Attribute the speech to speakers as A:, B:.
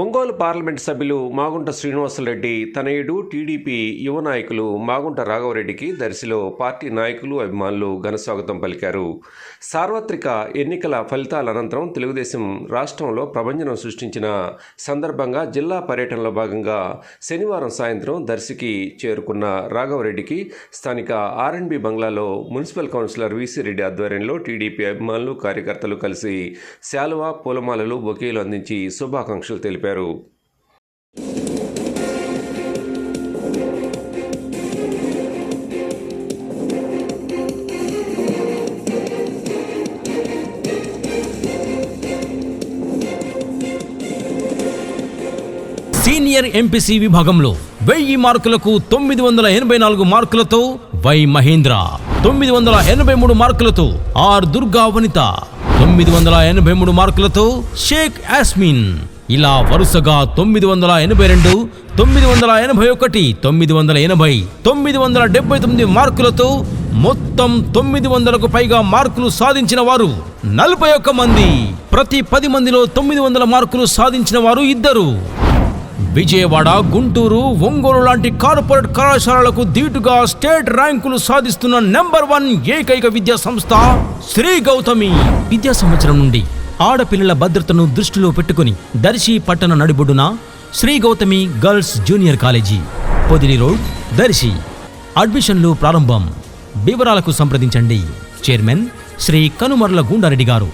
A: Ongole parliament సభ్యులు మాగుంట శ్రీనివాసరెడ్డి తనయుడు TDP యువ నాయకులు మాగుంట రాఘవరెడ్డికి దర్శిలో పార్టీ నాయకులు అభిమానులు ఘనస్వాగతం పలికారు. సార్వత్రిక ఎన్నికల ఫలితాల అనంతరం తెలుగుదేశం రాష్ట్రంలో ప్రభంజనం సృష్టించిన సందర్భంగా జిల్లా పర్యటనలో భాగంగా శనివారం సాయంత్రం దర్శికి చేరుకున్న రాఘవరెడ్డికి స్థానిక ఆర్ఎండ్బి బంగ్లాలో మున్సిపల్ కౌన్సిలర్ వీసీ రెడ్డి ఆధ్వర్యంలో టీడీపీ అభిమానులు కార్యకర్తలు కలిసి శాలువా పూలమాలలు బొకేలు అందించి శుభాకాంక్షలు తెలిపారు. తెలిపారు.
B: సీనియర్ ఎంపీసీ విభాగంలో వెయ్యి మార్కులకు తొమ్మిది వందల ఎనభై నాలుగు మార్కులతో వై మహేంద్ర తొమ్మిది వందల ఎనభై మూడు మార్కులతో ఆర్ దుర్గా వనిత తొమ్మిది వందల ఎనభై మూడు మార్కులతో షేక్ యాస్మిన్. ఇలా వరుసగా తొమ్మిది వందల ఎనభై రెండు తొమ్మిది వందల ఎనభై ఒకటి తొమ్మిది వందల ఎనభై తొమ్మిది వందల డెబ్బై తొమ్మిది మార్కులతో మొత్తం తొమ్మిది వందలకు పైగా మార్కులు సాధించిన వారు నలభై ఒక్క మంది. ప్రతి పది మందిలో తొమ్మిది వందల మార్కులు సాధించిన వారు ఇద్దరు. విజయవాడ గుంటూరు ఒంగోలు లాంటి కార్పొరేట్ కళాశాలలకు ధీటుగా స్టేట్ ర్యాంకులు సాధిస్తున్న నెంబర్ వన్ ఏకైక విద్యా సంస్థ శ్రీ గౌతమి. విద్యా సంవత్సరం నుండి ఆడపిల్లల భద్రతను దృష్టిలో పెట్టుకుని దర్శి పట్టణ నడిబొడ్డున Shri Gautami girls junior college Podili road Darsi. అడ్మిషన్లు ప్రారంభం. వివరాలకు సంప్రదించండి. చైర్మన్ శ్రీ కనుమర్ల గుండారెడ్డి గారు.